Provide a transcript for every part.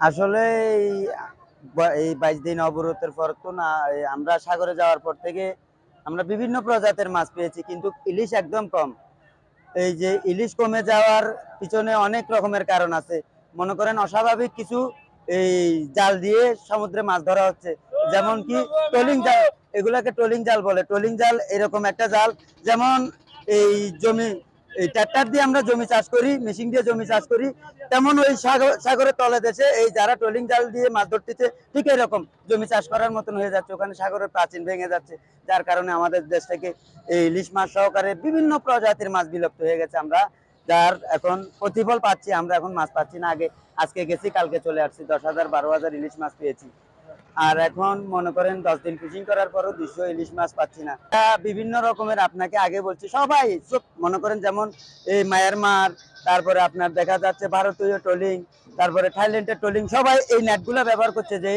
আসলে এই বাইশ দিন অবরোধের পর তো না আমরা সাগরে যাওয়ার পর থেকে আমরা বিভিন্ন প্রজাতির মাছ পেয়েছি, কিন্তু ইলিশ একদম কম। এই যে ইলিশ কমে যাওয়ার পিছনে অনেক রকমের কারণ আছে। মনে করেন অস্বাভাবিক কিছু এই জাল দিয়ে সমুদ্রে মাছ ধরা হচ্ছে। যেমন কি টলিং জাল, এগুলাকে টলিং জাল বলে। টলিং জাল এরকম একটা জাল, যেমন এই জমি এই ট্রাক্টর দিয়ে আমরা জমি চাষ করি, মেশিন দিয়ে জমি চাষ করি। তেমন ওই সাগরের তলে দেশে এই যারা ট্রলিং জাল দিয়ে মাছ ধরতেছে, ঠিক এরকম জমি চাষ করার মতন হয়ে যাচ্ছে। ওখানে সাগরের প্রাচীন ভেঙে যাচ্ছে, যার কারণে আমাদের দেশ থেকে এই ইলিশ মাছ সহকারে বিভিন্ন প্রজাতির মাছ বিলুপ্ত হয়ে গেছে আমরা। যার এখন প্রতিফল পাচ্ছি, আমরা এখন মাছ পাচ্ছি না। আগে, আজকে গেছি, কালকে চলে আসছি। দশ হাজার, বারো হাজার ইলিশ মাছ পেয়েছি। আর এখন মনে করেন দশ দিন ফিশিং করার পরও দুশো ইলিশ মাছ পাচ্ছি না। বিভিন্ন রকমের আপনাকে আগে বলছি, সবাই সব মনে করেন যেমন এই মায়ানমার, তারপরে আপনার দেখা যাচ্ছে ভারতীয় ট্রলিং, তারপরে থাইল্যান্ডের ট্রলিং, সবাই এই নেটগুলো ব্যবহার করছে যে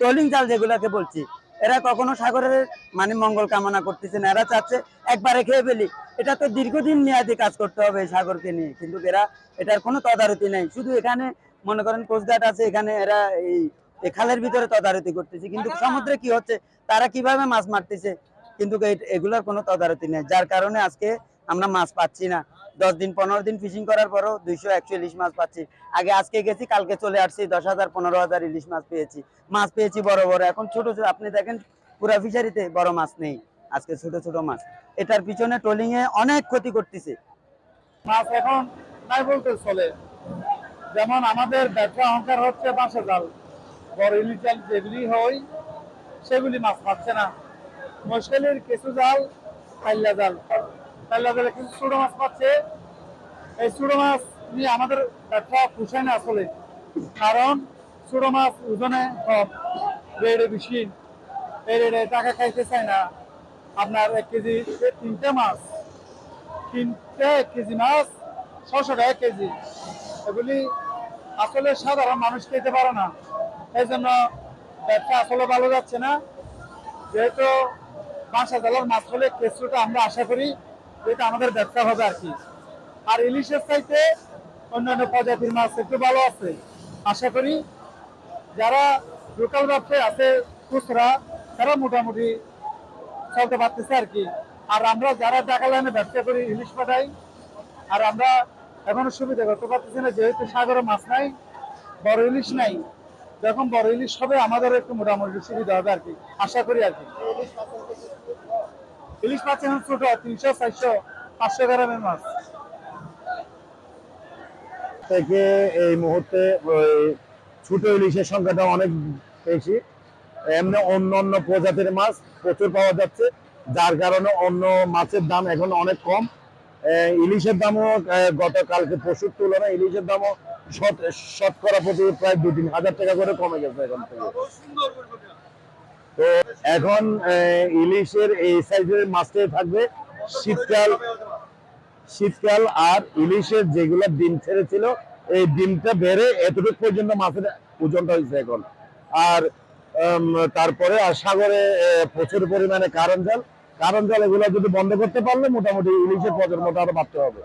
ট্রলিং জাল যেগুলোকে বলছি, এরা কখনো সাগরের মানে মঙ্গল কামনা করতেছে না, এরা চাচ্ছে একবারে খেয়ে ফেলি। এটা তো দীর্ঘদিন মেয়াদি কাজ করতে হবে এই সাগরকে নিয়ে, কিন্তু এরা এটার কোনো তদারতি নেই। শুধু এখানে মনে করেন কোস্টগার্ড আছে, এখানে এরা এই এই খালের ভিতরে তদারতি করতেছে। কিন্তু সমুদ্রে কি হচ্ছে? তারা কীভাবে মাছ মারতেছে? কিন্তু এগুলোর কোনো তদারতি নেই। যার কারণে আজকে আমরা মাছ পাচ্ছি না। দশ দিন পনেরো দিন ফিশিং করার পরও দুইশো একশো ইলিশ মাছ পাচ্ছি। আগে আজকে গেছি কালকে চলে আসছি দশ হাজার পনেরো হাজার ইলিশ মাছ পেয়েছি। মাছ পেয়েছি বড় বড়। এখন ছোট ছোট আপনি দেখেন পুরা ফিশারিতে বড় মাছ নেই। আজকে ছোট ছোট মাছ। এটার পিছনে ট্রলিং এ অনেক ক্ষতি করতেছে। মাছ এখন নাই বলতে চলে। যেমন আমাদের ব্যবসা অহংকার হচ্ছে বাঁশে জাল। ইলিশ জাল যেগুলি হয়, সেগুলি মাছ পাচ্ছে না। মুশকিলের কিছু জাল পাল্লা জাল। পাল্লা জালে কিছু ছোট মাছ পাচ্ছে এই ছোট মাছ নিয়ে আমাদের ব্যবসা পুষায় না আসলে। কারণ ছোট মাছ ওজনে কম, রেটে বেশি। এই রেটে টাকা খাইতে চায় না। আপনার এক কেজি তিনটে মাছ, তিনটে এক কেজি মাছ ছশো টাকা কেজি। এগুলি আসলে সাধারণ মানুষ খেতে পারে না। এই জন্য ব্যবসা আসলে ভালো যাচ্ছে না। যেহেতু পাঁচ হাজার মাছ হলে কেঁচুটা আমরা আশা করি যেটা আমাদের ব্যবসা হবে আর কি। আর ইলিশের চাইতে অন্যান্য প্রজাতির মাছ একটু ভালো আছে। আশা করি যারা লোকাল ব্যবসায়ী আছে, খুচরা, তারা মোটামুটি চলতে পারতেছে আর কি। আর আমরা যারা টাকা লাইনে ব্যবসা করি, ইলিশ পাঠাই, আর আমরা এখনও সুবিধা করতে পারতেছি না, যেহেতু সাগরে মাছ নাই, বড় ইলিশ নাই। যখন বড় ইলিশ হবে, আমাদের একটু মোটামুটি সুবিধা হবে আর কি। আশা করি আর কি। ইলিশ মাছ এখন ছোট, তিনশো, চারশো, পাঁচশো গ্রামের মাছ। থেকে এই মুহূর্তে, ওই ছোট ইলিশের সংখ্যাটা অনেক বেশি। এমনি অন্য অন্য প্রজাতির মাছ প্রচুর পাওয়া যাচ্ছে, যার কারণে অন্য মাছের দাম এখন অনেক কম। ইলিশের দামও গতকালকে পশুর তুলনায় ইলিশের দামও শতকরা প্রতি প্রায় দু তিন হাজার টাকা করে কমে গেছে এখন থেকে। তো এখন ইলিশের এই সাইজের মাছটাই থাকবে শীতকাল শীতকাল আর ইলিশের যেগুলো ডিম ছেড়েছিল, এই ডিমটা বেড়ে এতটুকু পর্যন্ত মাছের ওজনটা হয়েছে এখন। আর তারপরে আর সাগরে প্রচুর পরিমাণে কারণ জল। কারণ জল এগুলো যদি বন্ধ করতে পারলে মোটামুটি ইলিশের প্রজন্মটা আরও বাড়তে হবে।